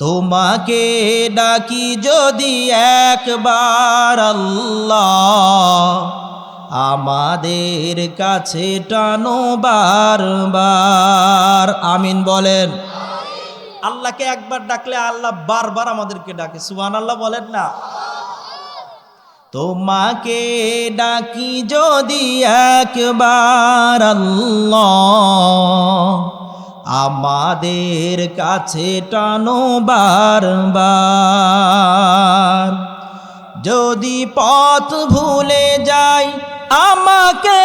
তোমাকে ডাকি যদি একবার আল্লাহ আমাদের কাছে টানো বারবার। আমিন বলেন। আল্লাহকে একবার ডাকলে আল্লাহ বারবার আমাদেরকে ডাকে। সুহান আল্লাহ বলেন না। তোমাকে ডাকি যদি একবার আল্লাহ আমাদের কাছে টানো বারবার। যদি পথ ভুলে যাই, আমাকে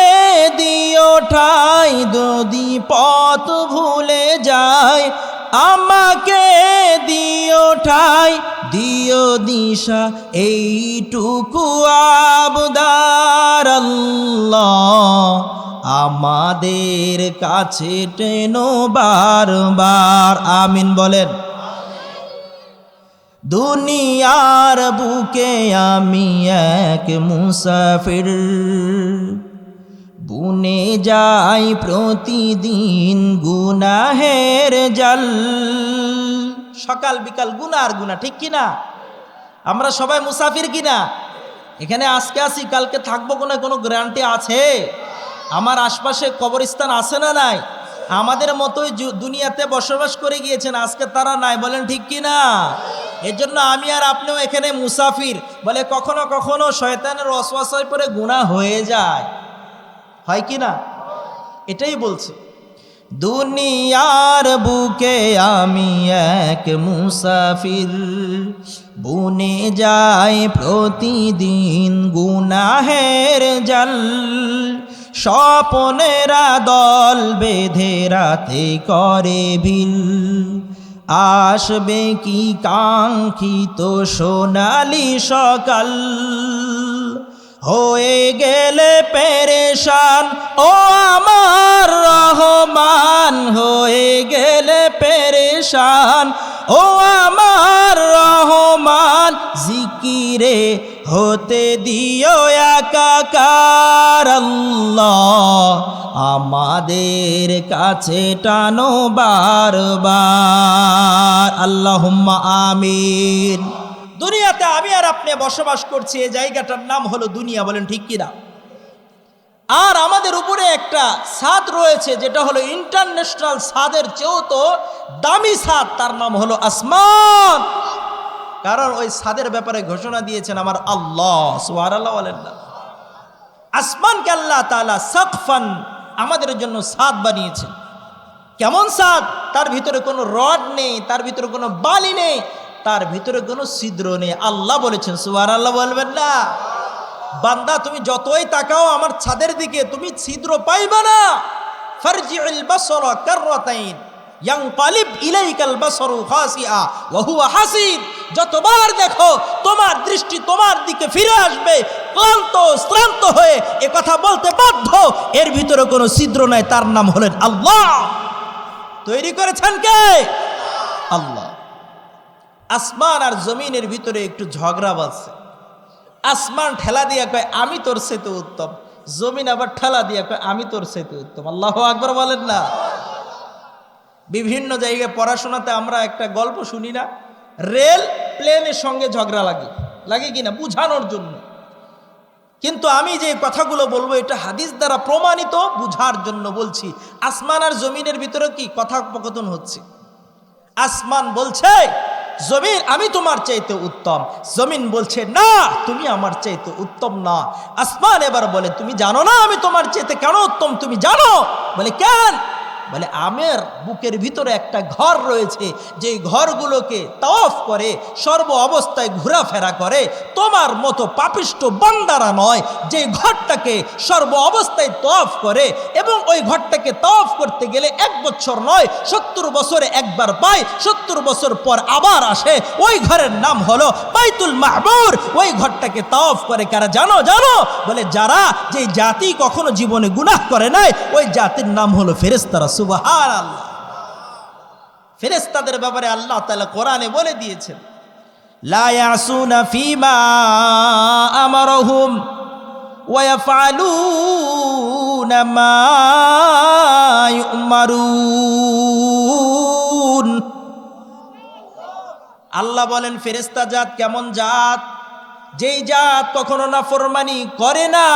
দিও ঠাই। যদি পথ ভুলে যাই, আমাকে দিও ঠাই। দিও দিশা, এইটুকু আবদার। আমাদের কাছে টেনো বারবার। আমিন বলেন। দুনিয়ার বুকে আমি এক মুসাফির। বুনে যাই প্রতিদিন গুনাহের জাল। সকাল বিকাল গুনার গুনা ঠিক কিনা? আমরা সবাই মুসাফির কিনা? এখানে আজকে আসি কালকে থাকব কোনো কোনো গ্যারান্টি আছে? আমার আশপাশে কবরস্থান আছে না নাই? আমাদের মতোই দুনিয়াতে বসবাস করে গিয়েছেন, আজকে তারা নাই বলেন ঠিক কি না এর জন্য আমি আর আপনিও এখানে মুসাফির। বলে কখনো কখনো শয়তানের অশ্বাসায় পরে গুণা হয়ে যায়। হয় কি না? এটাই বলছে। দুনিয়ার বুকে আমি এক মুসাফির। বুনে যাই প্রতিদিন গুনাহের জাল। স্বপনেরা দল বেঁধে রাতে করে ভিল আসবে কি কাঙ্ক্ষিত সোনালি সকাল? হয়ে গেলে পেরেশান, ও আমার রহমান, হয়ে গেলে পেরেশান, ও আমার রহমান, জিকিরে হতে দিও একাকার আল্লাহ, আমাদের কাছে টানো বারবার, আল্লাহুম্মা আমিন। দুনিয়াতে আমি আর আপনি বসবাস করছি, এই জায়গাটার নাম হলো দুনিয়া, বলেন ঠিক কিনা আর আমাদের উপরে একটা ছাদ রয়েছে, যেটা হলো ইন্টারন্যাশনাল ছাদের চেয়েও তো দামি ছাদ তার নাম হলো আসমান। কারণ ওই ছাদের ব্যাপারে ঘোষণা দিয়েছেন আমার আল্লাহ সুহার আল্লাহ বলেন না। আসমানকে আল্লাহ তালা সাকফান আমাদের জন্য ছাদ বানিয়েছেন। কেমন সাদ? তার ভিতরে কোনো রড নেই, তার ভিতরে কোনো বালি নেই তার ভিতরে কোনো ছিদ্র নেই। আল্লাহ বলেছেন সুহার আল্লাহ বলবেন না। বান্দা, তুমি যতই তাকাও আমার ছাদের দিকে, তুমি ছিদ্র পাইবে না। দেখো, তোমার দৃষ্টি তোমার দিকে ফিরে আসবে, ক্লান্ত হয়ে বলতে বাধ্য। এর ভিতরে কোনো ছিদ্র নাই, তার নাম হলেন আল্লাহ। তৈরি করেছেন কে? আল্লাহ। আসমান আর জমিনের ভিতরে একটু ঝগড়া বাজছে। আসমান ঠেলা দিয়া কয়, আমি তোর সেতু উত্তম। জমিন আবার ঠেলা দিয়া কয়, আমি তোর সেতু উত্তম। আল্লাহ আকবর বলেন না। বিভিন্ন জায়গায় পড়াশোনাতে আমরা একটা গল্প শুনি না, রেল প্লেনের সঙ্গে ঝগড়া লাগে। লাগে কিনা বুঝানোর জন্য। কিন্তু আমি যে কথাগুলো বলব, এটা হাদিস দ্বারা প্রমাণিত, বুঝার জন্য বলছি। আসমান আর জমিনের ভিতরে কি কথোপকথন হচ্ছে? আসমান বলছে জমিন আমি তোমার চাইতে উত্তম। জমিন বলছে, না, তুমি আমার চাইতে উত্তম না। আসমান এবার বলে, তুমি জানো না আমি তোমার চাইতে কেন উত্তম? তুমি জানো? বলে, কেন? বলে, আমের বুকের ভিতরে একটা ঘর রয়েছে যে ঘরগুলোকে তফ করে, সর্ব অবস্থায় ঘোরাফেরা করে, তোমার মতো পাপিষ্ট বান্দারা নয়, যে ঘরটাকে সর্ব অবস্থায় তফ করে এবং ওই ঘরটাকে তফ করতে গেলে এক বছর নয়, সত্তর বছরে একবার পায়, সত্তর বছর পর আবার আসে। ওই ঘরের নাম হলো বাইতুল মাহবুর। ওই ঘরটাকে তফ করে কারা? জানো জানো? বলে, যারা যে জাতি কখনো জীবনে গুনাহ করে নাই, ওই জাতির নাম হলো ফেরেস্তারা সুবাহার আল্লাহ ফেরেস্তাদের ব্যাপারে আল্লাহ তাআলা কোরআনে বলে দিয়েছেন, লা ইয়াসুনা ফিমা আমারহুম ইয়াফআলুনা মা ইউমারুন। আল্লাহ বলেন ফেরেস্তা জাত কেমন জাত? যেই জাত কখনো না ফরমানি করে না,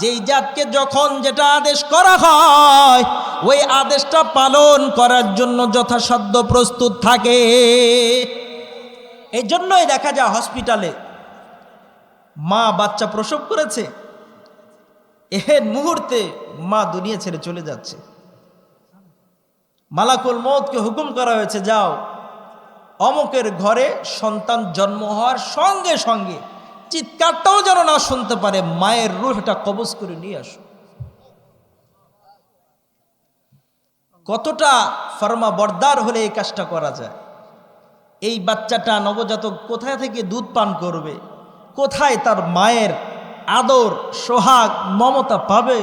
যেই জাতকে যখন যেটা আদেশ করা হয় ওই আদেশটা পালন করার জন্য যথাসাধ্য প্রস্তুত থাকে। এই জন্যই দেখা যায় হসপিটালে মা বাচ্চা প্রসব করেছে। এহেন মুহূর্তে মা দুনিয়া ছেড়ে চলে যাচ্ছে। মালাকুল মৌতকে হুকুম করা হয়েছে, যাও, অমুকের ঘরে সন্তান জন্ম হওয়ার সঙ্গে সঙ্গে চিৎকারটাও যেন না শুনতে পারে, মায়ের রুহটা কবজ করে নিয়ে আসো। কতটা ফর্মা বরদার হলে এই কাজটা করা যায়? এই বাচ্চাটা নবজাতক কোথায় থেকে দুধ পান করবে? কোথায় তার মায়ের আদর, সোহাগ, মমতা পাবে?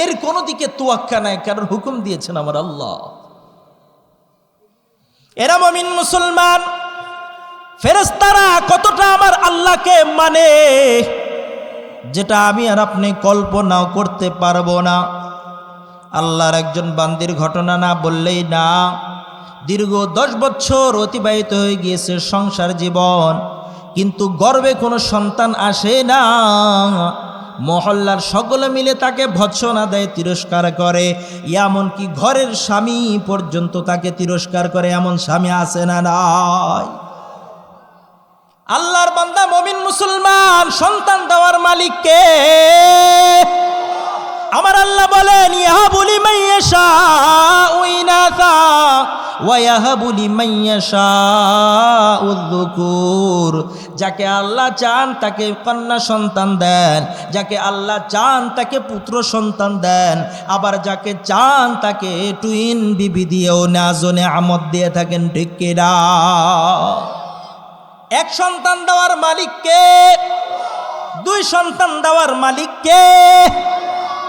এর কোনো দিকে তোয়াক্কা নাই কারণ হুকুম দিয়েছেন আমার আল্লাহ। এরা মমিন মুসলমান ফেরেস্তারা কতটা আমার আল্লাহকে মানে যেটা আমি আর আপনি কল্পনাও করতে পারব না। আল্লাহর একজন বান্দির ঘটনা না বললেই না। দীর্ঘ দশ বছর অতিবাহিত হয়ে গিয়েছে সংসার জীবন, কিন্তু গর্বে কোনো সন্তান আসে না। মহল্লার সকলে মিলে তাকে ভৎসনা দেয়, তিরস্কার করে। এমনকি ঘরের স্বামী পর্যন্ত তাকে তিরস্কার করে, এমন স্বামী আসে না নাই। আল্লাহর বান্দা মমিন মুসলমান, সন্তান দেওয়ার মালিককে আমার আল্লাহ বলেন ইহা বলি মাইয়াশা উইনাথা ওয়াহাবুলি মাইয়াশা উদ্দুকুর যাকে আল্লাহ চান তাকে কন্যা সন্তান দেন, যাকে আল্লাহ চান তাকে পুত্র সন্তান দেন, আবার যাকে চান তাকে টুইন বিবি দিয়েও নাজনে আমদ দিয়ে থাকেন, ঠিক এক সন্তান দেওয়ার মালিককে, দুই সন্তান দেওয়ার মালিককে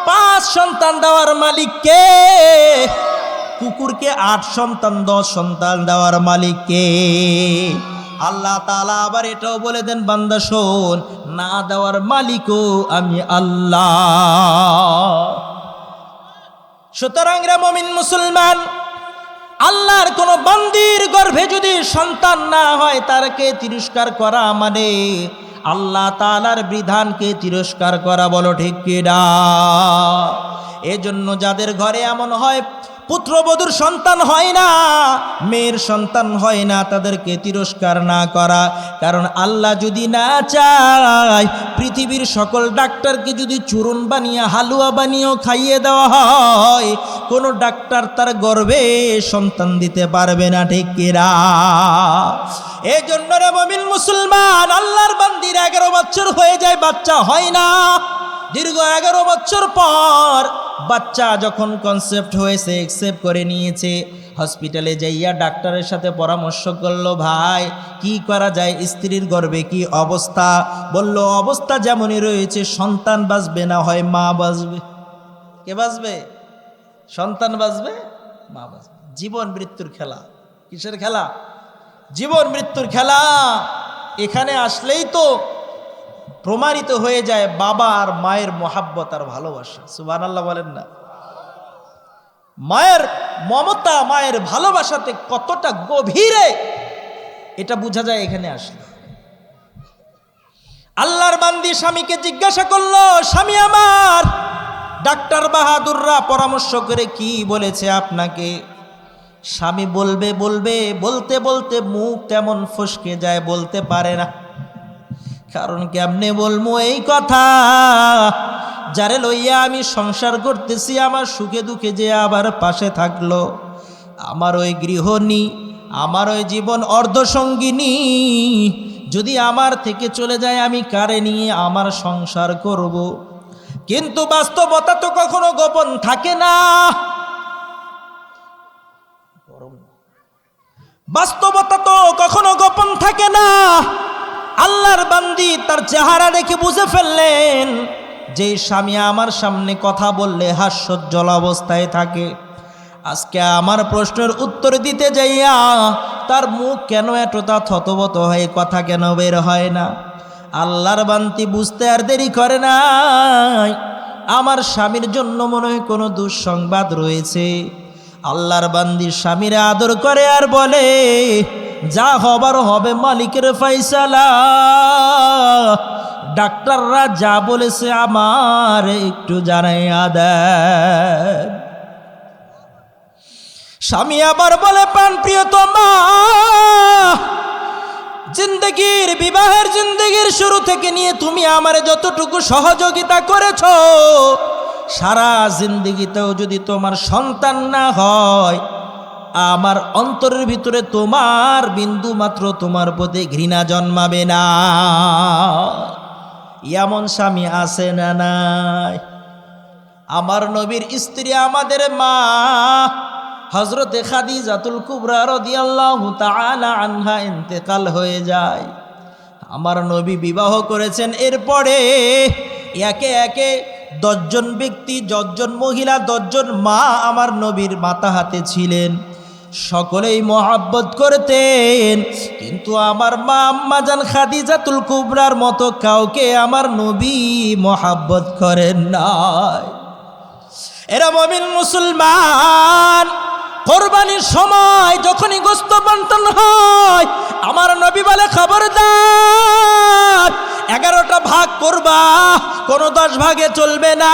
পাঁচ সন্তান দেওয়ার মালিককে কুকুরকে আট সন্তান, দশ সন্তান দেওয়ার মালিককে আল্লাহ তালা আবার এটাও বলে দেন, বান্দা শোন, না দেওয়ার মালিকও আমি আল্লাহ। সুতরাং রে মমিন মুসলমান, আল্লাহর কোন বন্দির গর্ভে যদি সন্তান না হয়, তারকে তিরস্কার করা মানে আল্লাহ তালার বিধানকে তিরস্কার করা বলো ঠিক কিনা? এজন্য যাদের ঘরে এমন হয় পুত্রবধূর সন্তান হয় না, মেয়ের সন্তান হয় না, তাদেরকে তিরস্কার না করা। কারণ আল্লাহ যদি না চায়, পৃথিবীর সকল ডাক্তারকে যদি চূরণ বানিয়ে, হালুয়া বানিয়েও খাইয়ে দেওয়া হয়, কোনো ডাক্তার তার গর্বে সন্তান দিতে পারবে না, ঠিক কিরা এই জন্য রে মমিন মুসলমান, আল্লাহর বান্দির এগারো বছর হয়ে যায়, বাচ্চা হয় না। দীর্ঘ এগারো বছর পর বাচ্চা যখন কনসেপ্ট হয়েছে একসেপ্ট করে নিয়েছে হসপিটালে যাইয়া ডাক্তারের সাথে পরামর্শ করল, ভাই, কি করা যায়? স্ত্রীর গর্ভে কি অবস্থা? বলল, অবস্থা যেমনই রয়েছে, সন্তান বাঁচবে না হয় মা বাঁচবে। কে বাঁচবে? সন্তান বাঁচবে, মা বাঁচবে। জীবন মৃত্যুর খেলা। কিসের খেলা? জীবন মৃত্যুর খেলা। এখানে আসলেই তো প্রমাণিত হয়ে যায় বাবা আর মায়ের মহাব্বত আর ভালোবাসা। সুবান আল্লাহ বলেন না। মায়ের মমতা, মায়ের ভালোবাসাতে কতটা গভীরে এটা বোঝা যায় এখানে আসলে। আল্লাহর বান্দি স্বামীকে জিজ্ঞাসা করল, স্বামী আমার, ডাক্তার বাহাদুররা পরামর্শ করে কি বলেছে আপনাকে? স্বামী বলবে বলবে, বলতে বলতে মুখ তেমন ফসকে যায়, বলতে পারে না। কারণ কেমনে বলব এই কথা? যারে লইয়া আমি সংসার করতেছি, আমার সুখে দুঃখে যে আবার পাশে থাকল। আমার ওই গৃহণী, আমার ওই জীবন অর্ধসঙ্গিনী, যদি আমার থেকে চলে যায়, আমি কারে নিয়ে আমার সংসার করব। কিন্তু বাস্তবতা তো কখনো গোপন থাকে না। বাস্তবতা তো কখনো গোপন থাকে না। আল্লাহর বান্দি তার চেহারা দেখে বুঝে ফেললেন যে স্বামী আমার সামনে কথা বললে হাস্যজ্জ্বল অবস্থায় থাকে। আজকে আমার প্রশ্নের উত্তর দিতে যাইয়া তার মুখ কেন এতটা থতবত হয়ে কথা কেন বের হয় না? আল্লাহর বান্তি বুঝতে আর দেরি করে নাই। আমার স্বামীর জন্য মনে হয় কোনো দুঃসংবাদ রয়েছে। আল্লাহর বান্দির স্বামীরা আদর করে আর বলে যা হবার হবে মালিকের ফাইসালা ডাক্তাররা যা বলেছে আমার একটু জানাইয়া দেন। স্বামী আবার বলে, প্রাণ প্রিয় তোমা, জিন্দগির, বিবাহের জিন্দগির শুরু থেকে নিয়ে তুমি আমার যতটুকু সহযোগিতা করেছ, সারা জিন্দগিতেও যদি তোমার সন্তান না হয় আমার অন্তরের ভিতরে তোমার বিন্দু মাত্র তোমার প্রতি ঘৃণা জন্মাবে না। এমন স্বামী আছে না নাই? আমার নবীর স্ত্রী আমাদের মা হজরতে খাদিজাতুল কুবরা রাদিয়াল্লাহু আনহা ইন্তেকাল হয়ে যায়। আমার নবী বিবাহ করেছেন, এরপরে একে একে দশজন ব্যক্তি, দশজন মহিলা, দশজন মা আমার নবীর মাথা হাতে ছিলেন। সকলেই মহাব্বত করতেন। কিন্তু আমার মা আম্মাজান খাদিজাতুল কুবরার মতো কাউকে আমার নবী মহাব্বত করেন নাই। এরা মমিন মুসলমান। কোরবানির সময় যখনই গোস্ত বন্টন হয়, আমার নবী বলে খবরদার। এগারোটা ভাগ করবা, কোনো দশ ভাগে চলবে না।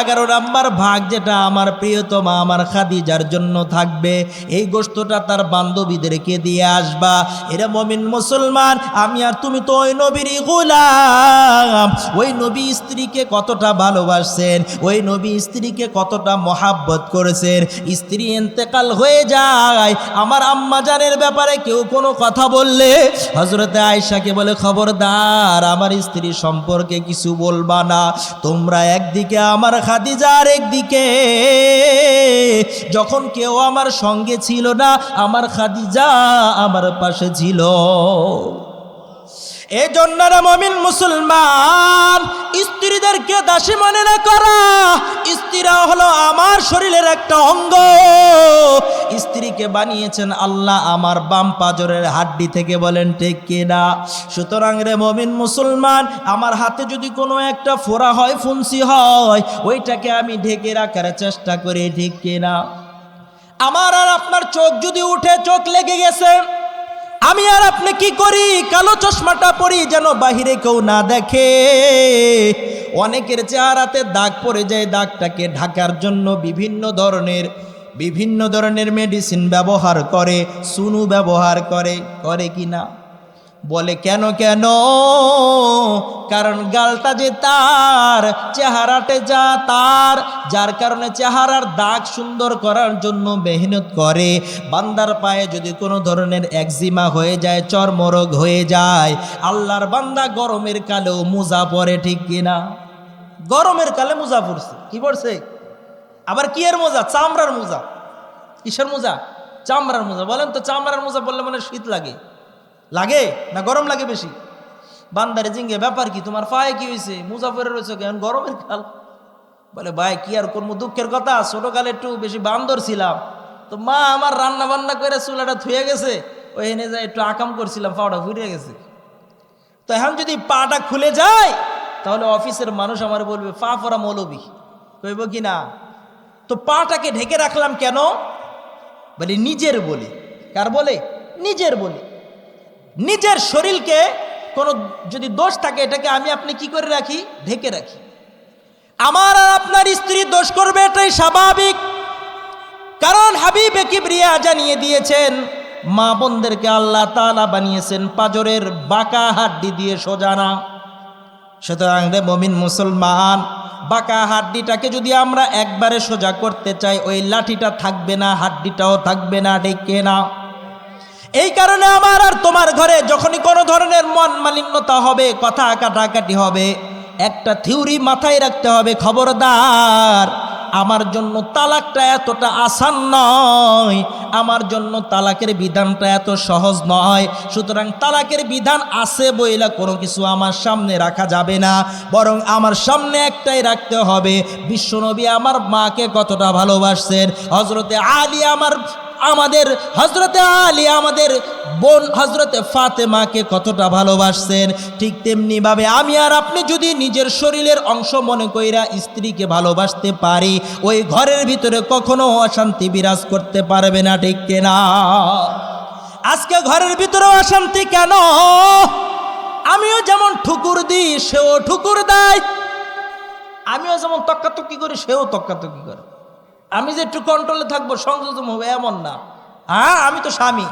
এগারো নাম্বার ভাগ যেটা আমার প্রিয়তমা, আমার খাদিজার জন্য থাকবে। এই গোস্তটা তার বান্ধবীদেরকে দিয়ে আসবা। এরা মমিন মুসলমান, আমি আর তুমি তো ওই নবীর গোলাম। ওই নবী স্ত্রীকে কতটা ভালোবাসছেন, ওই নবী স্ত্রীকে কতটা মহাব্বত করেছেন। স্ত্রী এন্তেকাল হয়ে যায়, আমার আম্মাজানের ব্যাপারে কেউ কোনো কথা বললে হজরতে আয়সাকে বলে, খবরদার আমার স্ত্রী সম্পর্কে কিছু বলবা না। তোমরা একদিকে আমার খাদিজার একদিকে, যখন কেউ আমার সঙ্গে ছিল না, আমার খাদিজা আমার পাশে ছিল। এই জন্য মমিন মুসলমান স্ত্রীদেরকে দাসী মনে না করা? স্ত্রীরা হলো আমার শরীরের একটা অঙ্গ। স্ত্রীকে বানিয়েছেন আল্লাহ আমার বাম পাজরের হাড্ডি থেকে বলেন, ঠিক কিনা সুতরাং রে মমিন মুসলমান, আমার হাতে যদি কোনো একটা ফোড়া হয়, ফুন্সি হয়, ওইটাকে আমি ঢেকে রাখার চেষ্টা করি, ঠিক কিনা আমার আর আপনার চোখ যদি উঠে, চোখ লেগে গেছে আমি আর আপনি কি করি? কালো চশমাটা পরি যেন বাহিরে কেউ না দেখে। অনেকের চেহারাতে দাগ পড়ে যায়, দাগটাকে ঢাকার জন্য বিভিন্ন ধরনের বিভিন্ন ধরনের মেডিসিন ব্যবহার করে সুনু ব্যবহার করে করে কি না? বলে, কেন কেন? কারণ গালটা যে তার, চেহারাটে যা তার, যার কারণে চেহারার দাগ সুন্দর করার জন্য মেহনত করে। বান্দার পায়ে যদি কোনো ধরনের একজিমা হয়ে যায়, চর্মরোগ হয়ে যায়, আল্লাহর বান্দা গরমের কালেও মোজা পরে, ঠিক কিনা গরমের কালে মোজা পড়ছে কি পড়ছে আবার কি এর মোজা? চামড়ার মোজা। কিসের মোজা? চামড়ার মোজা। বলেন তো, চামড়ার মোজা বললে মানে শীত লাগে। লাগে না গরম লাগে বেশি? বান্দারে জিঙ্গে, ব্যাপার কি? তোমার পায়ে কি হয়েছে মুজাফরের রয়েছে কেন? গরমের কাল। বলে, ভাই, কি আর করব? দুঃখের কথা, ছোটকালে একটু বেশি বান্দর ছিলাম। তো মা আমার রান্না বান্না করে চুলাটা থুয়ে গেছে ওই এনে যায় একটু আকাম করছিলাম, পাওয়াটা ঘুরে গেছে। তো এখন যদি পাটা খুলে যায়, তাহলে অফিসের মানুষ আমার বলবে, পা পরা মৌলবি। কইব কি না? তো পাটাকে ঢেকে রাখলাম কেন? বলে, নিজের বলে। কার বলে? নিজের বলি। নিজের শরীরকে কোনো যদি দোষ থাকে এটাকে আমি আপনি কি করে রাখি? ঢেকে রাখি। আমার আর আপনার স্ত্রী দোষ করবে এটাই স্বাভাবিক। কারণ হাবিবে কিবরিয়া জানিয়ে দিয়েছেন, মা বোনদেরকে আল্লাহ তালা বানিয়েছেন পাজরের বাঁকা হাড্ডি দিয়ে সোজানা সুতরাং রে মমিন মুসলমান, বাঁকা হাড্ডিটাকে যদি আমরা একবারে সোজা করতে চাই, ওই লাঠিটা থাকবে না, হাড্ডিটাও থাকবে না ডেকে না। এই কারণে আমার আর তোমার ঘরে যখনই কোনো ধরনের মন মালিন্যতা হবে, কথা কাটাকাটি হবে, একটা থিওরি মাথায় রাখতে হবে, খবরদার। আমার জন্য তালাকটা এতটা আসান নয়, আমার জন্য তালাকের বিধানটা এত সহজ নয়। সুতরাং তালাকের বিধান আছে বইলা কোনো কিছু আমার সামনে রাখা যাবে না, বরং আমার সামনে একটাই রাখতে হবে, বিশ্বনবী আমার মাকে কতটা ভালোবাসছেন হজরতে আলী আমার আমাদের হজরতে আলী, আমাদের বোন হজরতে ফাতেমাকে কতটা ভালোবাসছেন। ঠিক তেমনি ভাবে আমি আর আপনি যদি নিজের শরীরের অংশ মনে কইরা স্ত্রীকে ভালোবাসতে পারি, ওই ঘরের ভিতরে কখনো অশান্তি বিরাজ করতে পারবে না, ঠিক কিনা? আজকে ঘরের ভিতরেও অশান্তি কেন? আমিও যেমন ঠুকুর দিই, সেও ঠুকুর দেয়। আমিও যেমন তক্কাতক্কি করি, সেও তক্কাতক্কি করে। আমি যে একটু কন্ট্রোলে থাকব, সংযোজন হবে এমন না। হ্যাঁ আমি তো স্বামী।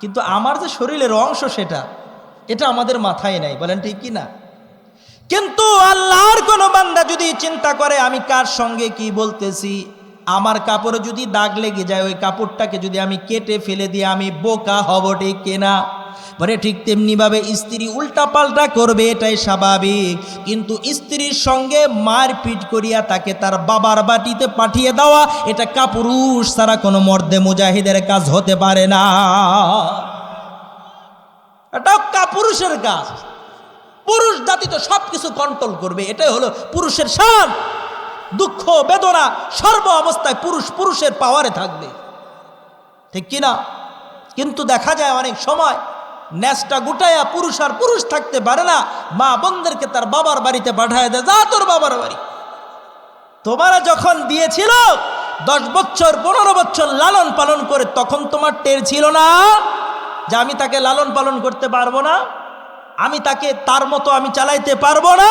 কিন্তু আমার যে শরীরের অংশ সেটা, এটা আমাদের মাথায় নাই, বলেন ঠিক কি না কিন্তু আল্লাহর কোনো বান্দা যদি চিন্তা করে, আমি কার সঙ্গে কি বলতেছি? আমার কাপড়ে যদি দাগ লেগে যায়, ওই কাপড়টাকে যদি আমি কেটে ফেলে দিয়ে আমি বোকা হব ঠিক কেনা? বলে ঠিক তেমনিভাবে স্ত্রী উল্টা পাল্টা করবে, এটাই স্বাভাবিক। কিন্তু স্ত্রীর সঙ্গে মারপিট করিয়া তাকে তার বাবার বাটিতে পাঠিয়ে দেওয়া, এটা কাপুরুষ ছাড়া কোনো মর্দে মুজাহিদের কাজ হতে পারে না। এটাও কাপুরুষের কাজ। পুরুষ জাতি তো সব কিছু কন্ট্রোল করবে, এটাই হলো পুরুষের শান। দুঃখ, বেদনা, সর্ব অবস্থায় পুরুষ পুরুষের পাওয়ারে থাকবে। ঠিক কিনা? কিন্তু দেখা যায় অনেক সময় ন্যাসটা গুটাইয়া পুরুষ আর পুরুষ থাকতে পারে না, মা বোনদেরকে তার বাবার বাড়িতে পাঠায় দেয় যা তোর বাবার বাড়ি। তোমারা যখন দিয়েছিল, দশ বছর, পনেরো বছর লালন পালন করে, তখন তোমার টের ছিল না যে আমি তাকে লালন পালন করতে পারব না? আমি তাকে তার মতো আমি চালাইতে পারব না?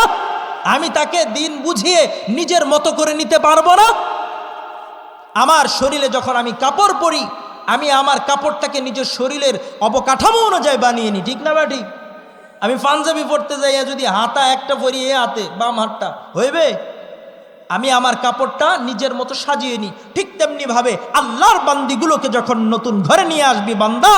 আমি তাকে দিন বুঝিয়ে নিজের মতো করে নিতে পারব না? আমার শরীরে যখন আমি কাপড় পরি আমি আমার কাপড়টাকে নিজের শরীরের অবকাঠামো অনুযায়ী বানিয়ে নিই ঠিক না বা ঠিক আমি পাঞ্জাবি পরতে যাইয়া যদি হাতা একটা পরিয়ে হাতে, বাম হাতটা, হইবে? আমি আমার কাপড়টা নিজের মতো সাজিয়ে নিই ঠিক তেমনিভাবে আল্লাহর বান্দিগুলোকে যখন নতুন ঘরে নিয়ে আসবি বান্দা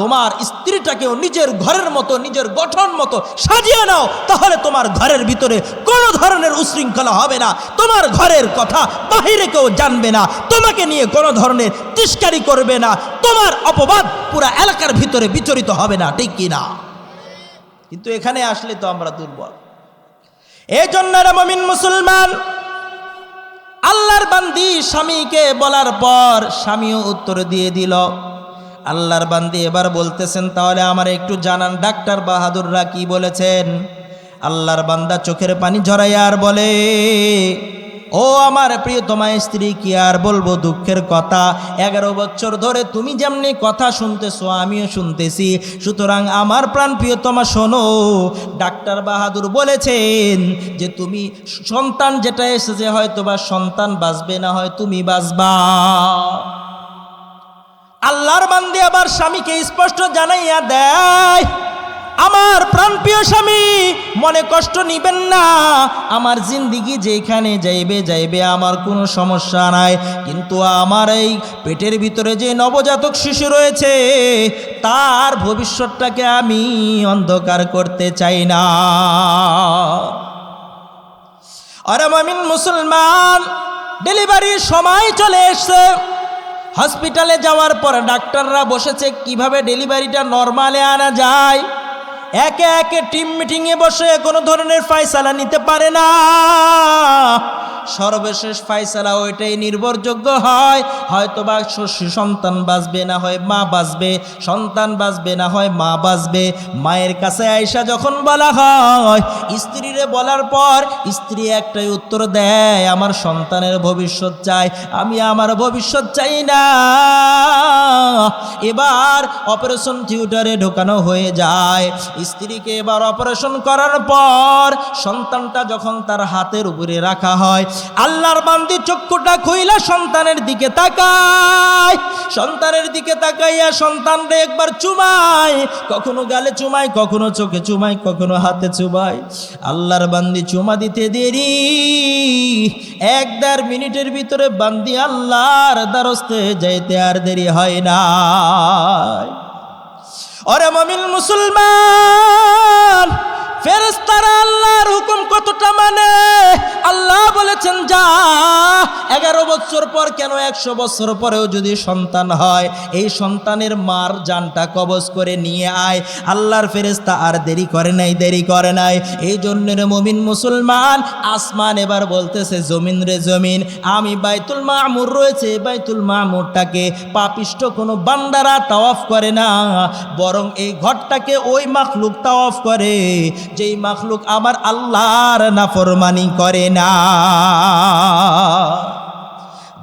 তোমার স্ত্রীটাকেও নিজের ঘরের মতো, নিজের গঠন মতো সাজিয়ে নাও, তাহলে তোমার ঘরের ভিতরে কোনো ধরনের উশৃঙ্খলা হবে না। তোমার ঘরের কথা বাহিরে কেউ জানবে না, তোমাকে নিয়ে কোনো ধরনের তিস্কারি করবে না। তোমার অপবাদ পুরা এলাকার ভিতরে বিচরিত হবে না, ঠিক কি না কিন্তু এখানে আসলে তো আমরা দুর্বল। এই জন্য রে মমিন মুসলমান, আল্লাহর বান্দি স্বামীকে বলার পর স্বামীও উত্তর দিয়ে দিল আল্লাহর বান্দি এবার বলতেছেন, তাহলে আমার একটু জানান, ডাক্তার বাহাদুররা কি বলেছেন? আল্লাহর বান্দা চোখের পানি ঝরাই আর বলে, ও আমার প্রিয় প্রিয়তমা স্ত্রী, কি আর বলব দুঃখের কথা? এগারো বছর ধরে তুমি যেমনি কথা শুনতেছো, আমিও শুনতেছি। সুতরাং আমার প্রাণ প্রিয় প্রিয়তমা, শোনো, ডাক্তার বাহাদুর বলেছেন যে তুমি সন্তান যেটা এসেছে হয়তো বা সন্তান বাঁচবে না, হয় তুমি বাঁচবা। আল্লাহর বান্দি আবার স্বামীকে স্পষ্ট জানাইয়া দেয়, আমার প্রাণপ্রিয় স্বামী, মনে কষ্ট নিবেন না। আমার জিন্দিগি যেখানে যাইবে যাইবে, আমার কোনো সমস্যা নাই। কিন্তু আমার এই পেটের ভিতরে যে নবজাতক শিশু রয়েছে, তার ভবিষ্যৎটাকে আমি অন্ধকার করতে চাই না। আরে মামিন মুসলমান, ডেলিভারির সময় চলে এসছে। হসপিটালে যাওয়ার পর ডাক্তাররা বসেছে কীভাবে ডেলিভারিটা নর্মালে আনা যায়। একে একে টিম মিটিংয়ে বসে কোনো ধরনের ফায়সালা নিতে পারে না। সর্বশেষ ফায়সালা ওইটাই নির্ভরযোগ্য হয় হয়তো বা শস্য সন্তান বাঁচবে না হয় মা বাঁচবে, সন্তান বাঁচবে না হয় মা বাঁচবে। মায়ের কাছে আয়সা যখন বলা হয়, স্ত্রীরে বলার পর স্ত্রী একটাই উত্তর দেয়, আমার সন্তানের ভবিষ্যৎ চাই, আমি আমার ভবিষ্যৎ চাই না। এবার অপারেশন থিয়েটারে ঢোকানো হয়ে যায়। স্ত্রীকে এবার অপারেশন করার পর সন্তানটা যখন তার হাতের উপরে রাখা হয়, আল্লাহর বান্দি চক্ষুটা খুইলা সন্তানের দিকে তাকায়। সন্তানের দিকে তাকাইয়া সন্তানরে একবার চুমায়, কখনো গালে চুমায়, কখনো চোখে চুমায়, কখনো হাতে চুমায়। আল্লাহর বান্দি চুমা দিতে দেরি, এক দেড় মিনিটের ভিতরে বান্দি আল্লাহর দ্বারস্থে যাইতে আর দেরি হয় না ওরে মমিন মুসলমান ফেরেস্তারা আল্লাহর হুকুম কতটা মানে? আল্লাহ বলেছেন, যা, এগারো বছর পর কেন একশো বছর পরেও যদি সন্তান হয়, এই সন্তানের মার জানটা কবজ করে নিয়ে আয়। আল্লাহর ফেরেস্তা আর দেরি করে নাই, দেরি করে নাই। এই জন্যের মমিন মুসলমান আসমান এবার বলতেছে, জমিন রে জমিন, আমি বাইতুল মামুর রয়েছে বাইতুল মামুরটাকে পাপিষ্ট কোনো বান্দারা তাওয়াফ করে না, বরং এই ঘরটাকে ওই মাখলুক তাওয়াফ করে। যেই মাখলুক আমার আল্লাহর নাফরমানি করে না।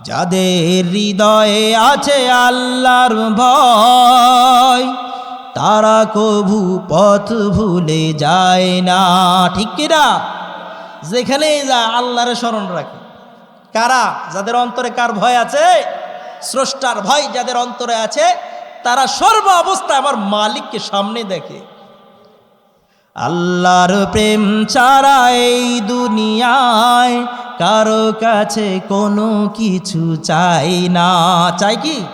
যাদের হৃদয়ে আছে আল্লাহর ভয়, তারা কভু পথ ভুলে যায় না। ঠিক কিনা যেখানেই যা আল্লাহরে স্মরণ রাখে। কারা? যাদের অন্তরে কার ভয় আছে? স্রষ্টার ভয় যাদের অন্তরে আছে, তারা সর্ব অবস্থায় আমার মালিককে সামনে দেখে। আল্লাহর প্রেম এই দুনিয়ায় কারও কাছে কোনো কিছু চাই না। চাই কি?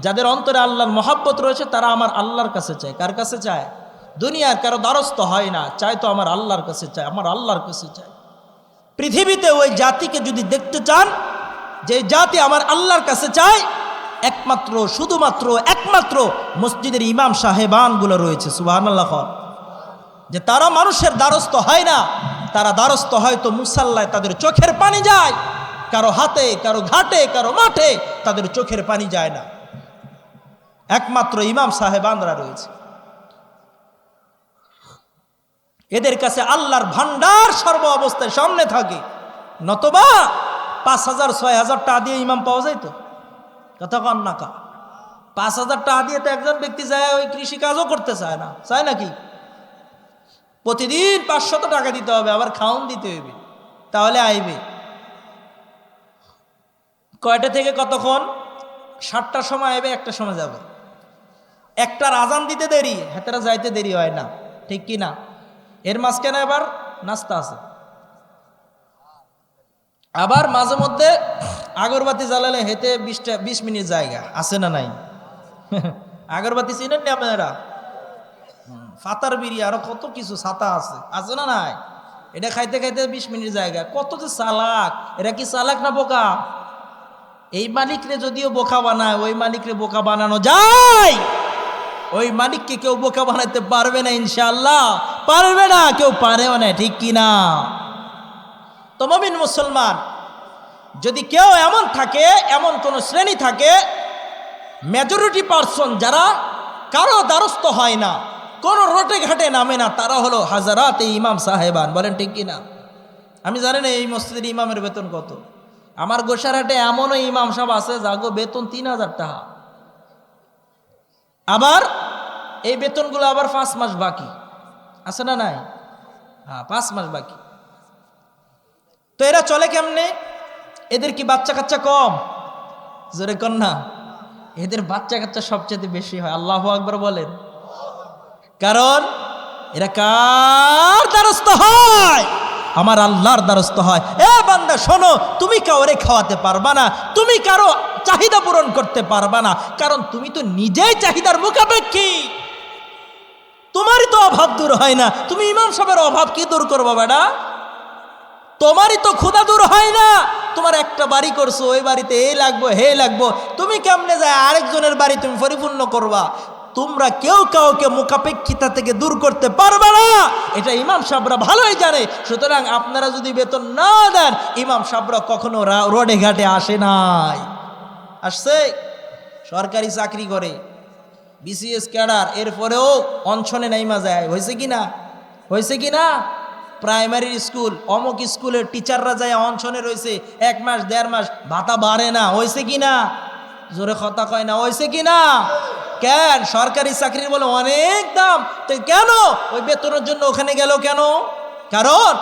যাদের অন্তরে আল্লাহর মহাব্বত রয়েছে, তারা আমার আল্লাহর কাছে চায়। কার কাছে চায়? দুনিয়ার কারও দ্বারস্থ হয় না। চায় তো আমার আল্লাহর কাছে চায়, আমার আল্লাহর কাছে চায়। পৃথিবীতে ওই জাতিকে যদি দেখতে চান, যে জাতি আমার আল্লাহর কাছে চায়, একমাত্র, শুধুমাত্র, একমাত্র মসজিদের ইমাম সাহেবানগুলো রয়েছে। সুবাহ আল্লাহ যে তারা মানুষের দ্বারস্থ হয় না, তারা দ্বারস্থ হয়তো মুসাল্লায় তাদের চোখের পানি যায়। কারও হাতে, কারও ঘাটে, কারও মাঠে তাদের চোখের পানি যায় না। একমাত্র ইমাম সাহেব সাহেবানরা রয়েছে। এদের কাছে আল্লাহর ভান্ডার সর্ব অবস্থায় সামনে থাকে। নতবা পাঁচ হাজার, ছয় হাজার টাকা দিয়ে ইমাম পাওয়া যায় তো? কথা কন না পাঁচ হাজার টাকা দিয়ে তো একজন ব্যক্তি যায়, ওই কৃষি কাজও করতে চায় না। চায় নাকি প্রতিদিন পাঁচশত টাকা দিতে হবে, আবার খাউন দিতে হবে। তাহলে আইবে। কয়টা থেকে কতক্ষণ? সাতটার সময় আইবে, একটা সময় যাবে। একটার আজান দিতে দেরি হাতেরা যাইতে দেরি হয় না, ঠিক কি না? এর মাঝখানে আবার নাস্তা আছে। আবার মাঝে মধ্যে আগরবাতি জ্বালালে হেতে বিশটা, বিশ মিনিট জায়গা, আছে না নাই? আগরবাতি চিনেন না আপনারা? ফাতার বিড়ি, আরও কত কিছু ছাতা আছে। আছে না নাই? এটা খাইতে খাইতে বিশ মিনিট জায়গা। কত যে চালাক। এরা কি চালাক না বোকা? এই মালিকরে যদিও বোকা বানায়, ওই মালিকরে বোকা বানানো যায়। ওই মালিককে কেউ বোকা বানাইতে পারবে না ইনশাল্লাহ পারবে না, কেউ পারেও না, ঠিক কি না? তমবিন মুসলমান, যদি কেউ এমন থাকে, এমন কোন শ্রেণি থাকে মেজরিটি পার্সন যারা কারও দ্বারস্থ হয় না কোনো রোটে ঘাটে নামে না। তারা হলো হাজারাত এই ইমাম সাহেবান। বলেন ঠিক কিনা? আমি জানি না এই মসজিদের ইমামের বেতন কত। আমার গোসারহাটে এমনও ইমাম সাহেব আছে যাগো বেতন তিন হাজার টাকা। আবার এই বেতনগুলো আবার পাঁচ মাস বাকি। আছে না নাই? হ্যাঁ পাঁচ মাস বাকি। তো এরা চলে কেমনে? এদের কি বাচ্চা কাচ্চা কম? জোরে কন না। এদের বাচ্চা কাচ্চা সবচেয়ে বেশি হয়। আল্লাহ আকবর বলেন। কারণ এরা কার দ্বারস্থ হয়? আমার আল্লাহর দ্বারস্থ হয়। এ বান্দা, শোনো, তুমি কাউরে খাওয়াতে পারবা না। তুমি কারও চাহিদা পূরণ করতে পারবা না। কারণ তুমি তো নিজেই চাহিদার মুখাপেক্ষী। তোমারই তো অভাব দূর হয় না। তুমি ইমাম সাহেবের অভাব কি দূর করব বেটা? তোমারই তো ক্ষুধা দূর হয় না। তোমার একটা বাড়ি করছ, ওই বাড়িতে এই লাগবো, হে লাগবো। তুমি কেমনে যায় আরেকজনের বাড়ি তুমি পরিপূর্ণ করবা? তোমরা কেউ কাউকে মুখাপেক্ষিতা থেকে দূর করতে পারবে না। এটা ইমাম সাহরা ভালোই জানে। সুতরাং আপনারা যদি বেতন না দেন, ইমাম সাহরা কখনো রোডে ঘাটে আসে নাই। আসছে? সরকারি চাকরি করে। বিসিএস ক্যাডার, এরপরেও অনশনে নাইমা যায়। হয়েছে কি না? হয়েছে কি না? প্রাইমারি স্কুল, অমুক স্কুলের টিচাররা যায় অনশনে রয়েছে। এক মাস, দেড় মাস, ভাতা বাড়ে না। হয়েছে কি না? জোরে কথা কয় না। হয়েছে কি না? কেন? সরকারি চাকরির বলে অনেক দাম। তো কেন? ওই বেতনের জন্য ওখানে গেল কেন? কারণ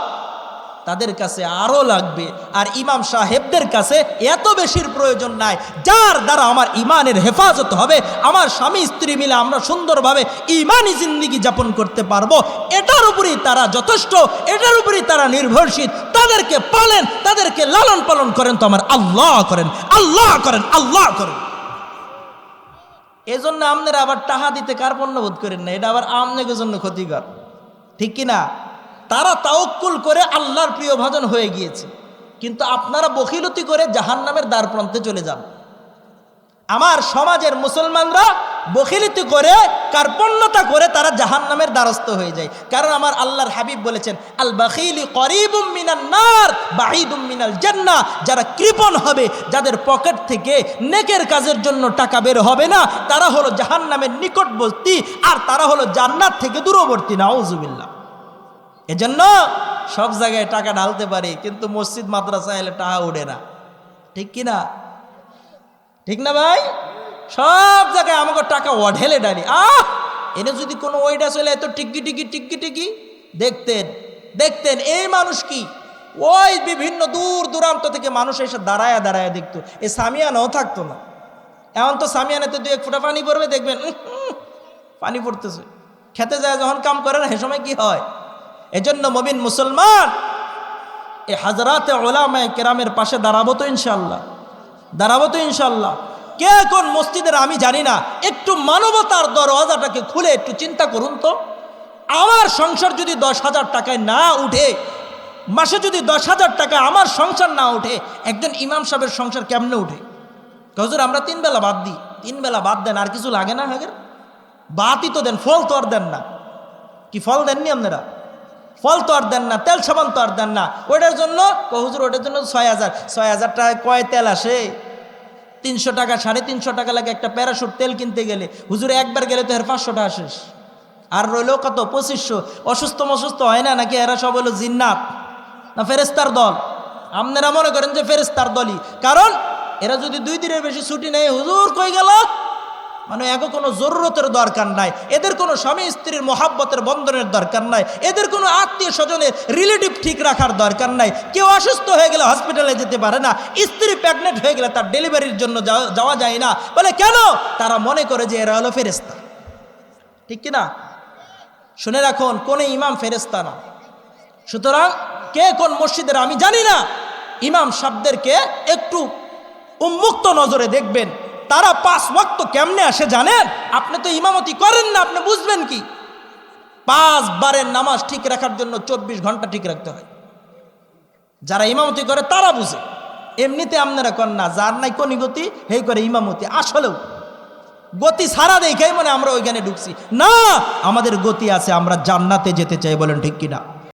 তাদের কাছে আরও লাগবে। আর ইমাম সাহেবদের কাছে এত বেশির প্রয়োজন নাই। যার দ্বারা আমার ইমানের হেফাজত হবে, আমার স্বামী স্ত্রী মিলে আমরা সুন্দরভাবে ইমানি জিন্দিগি যাপন করতে পারব। এটার উপরেই তারা যথেষ্ট, এটার উপরেই তারা নির্ভরশীল। তাদেরকে পালেন, তাদেরকে লালন পালন করেন তো আমার আল্লাহ করেন আল্লাহ করেন আল্লাহ করেন। এজন্য আপনারা আবার টাহা দিতে কার বোধ করেন না, এটা আবার আমনেকের জন্য ক্ষতিকর। ঠিক কি না তারা তাওকুল করে আল্লাহর প্রিয় ভাজন হয়ে গিয়েছে। কিন্তু আপনারা বকিলতি করে জাহান নামের দ্বার প্রান্তে চলে যান। আমার সমাজের মুসলমানরা বকিলতি করে, কার্পণ্যতা করে তারা জাহান নামের দ্বারস্থ হয়ে যায়। কারণ আমার আল্লাহর হাবিব বলেছেন, আল বাখিলি করিবুম মিনান নার বাহিদুম মিনাল জান্না। যারা কৃপণ হবে, যাদের পকেট থেকে নেকের কাজের জন্য টাকা বের হবে না, তারা হলো জাহান নামের নিকটবর্তী, আর তারা হলো জান্নাত থেকে দূরবর্তী, নাউজুবিল্লাহ। এজন্য সব জায়গায় টাকা ঢালতে পারি, কিন্তু মসজিদ, মাদ্রাসা এলে টাকা উঠে না। ঠিক কি না ঠিক না ভাই? সব জায়গায় আমাকে টাকা অঢেলে ডালি আহ! এনে যদি কোনো ওইটা চলে এত টিকি টিকি টিকি টিকি দেখতেন দেখতেন, এই মানুষ কি? ওই বিভিন্ন দূর দূরান্ত থেকে মানুষ এসে দাঁড়ায় দাঁড়ায় দেখতো। এ সামিয়ানাও থাকতো না। এমন তো সামিয়ানাতে দু এক ফোঁটা পানি পড়বে, দেখবেন পানি পড়তেছে। খেতে যায়, যখন কাম করে না সে সময় কি হয়? এজন্য মবিন মুসলমান, এ হাজারাতে ওলামায় কেরামের পাশে দাঁড়াবো তো ইনশাল্লাহ দাঁড়াবো তো ইনশাল্লাহ কে কোন মসজিদের আমি জানি না। একটু মানবতার দরওয়াজাটাকে খুলে একটু চিন্তা করুন তো। আমার সংসার যদি দশ হাজার টাকায় না উঠে, মাসে যদি দশ হাজার টাকায় আমার সংসার না উঠে একজন ইমাম সাহেবের সংসার কেমনে উঠে? হজুর, আমরা তিন বেলা বাদ দিই। তিন বেলা বাদ দেন, আর কিছু লাগে না হাগের? বাতই তো দেন, ফল তো আর দেন না। কি ফল দেননি আপনারা? ফল তো আর দেন না, তেল সাবান তো আর দেন না। ওটার জন্য কো হুজুর, ওটার জন্য ছয় হাজার। ছয় হাজার টাকায় কয় তেল আসে? তিনশো টাকা, সাড়ে তিনশো টাকা লাগে একটা প্যারাশুট তেল কিনতে গেলে। হুজুরে একবার গেলে তো এর পাঁচশো টাকা শেষ আর রইল কত? পঁচিশশো। অসুস্থ মসুস্থ হয় না নাকি? এরা সব হলো জিন্নাত। না ফেরেস্তার দল। আপনারা মনে করেন যে ফেরেস্তার দলই। কারণ এরা যদি দুই দিনের বেশি ছুটি নেয়, হুজুর কই গেল? মানে এগো কোনো জরুরতের দরকার নাই। এদের কোনো স্বামী স্ত্রীর মহাব্বতের বন্ধনের দরকার নাই। এদের কোনো আত্মীয় স্বজনের রিলেটিভ ঠিক রাখার দরকার নাই। কেউ অসুস্থ হয়ে গেলে হসপিটালে যেতে পারে না। স্ত্রী প্রেগনেন্ট হয়ে গেলে তার ডেলিভারির জন্য যাওয়া- যাওয়া যায় না। বলে কেন? তারা মনে করে যে এরা হলো ফেরেস্তা ঠিক কিনা? শুনে রাখুন, কোন ইমাম ফেরেস্তা না। সুতরাং কে কোন মসজিদের আমি জানি না। ইমাম শব্দেরকে একটু উন্মুক্ত নজরে দেখবেন। তারা পাঁচ ওয়াক্ত কেমনে আসে জানেন? আপনি তো ইমামতি করেন না, আপনি বুঝবেন কি? পাঁচ বারের নামাজ ঠিক রাখার জন্য চব্বিশ ঘণ্টা ঠিক রাখতে হয়। যারা ইমামতি করে তারা বুঝে। এমনিতে আপনারা কর না, যার নাই কোন গতি হেই করে ইমামতি। আসলেও গতি সারা দেখেই মানে আমরা ওইখানে ঢুকছি। না, আমাদের গতি আছে, আমরা জান্নাতে যেতে চাই বলেন ঠিক কিনা।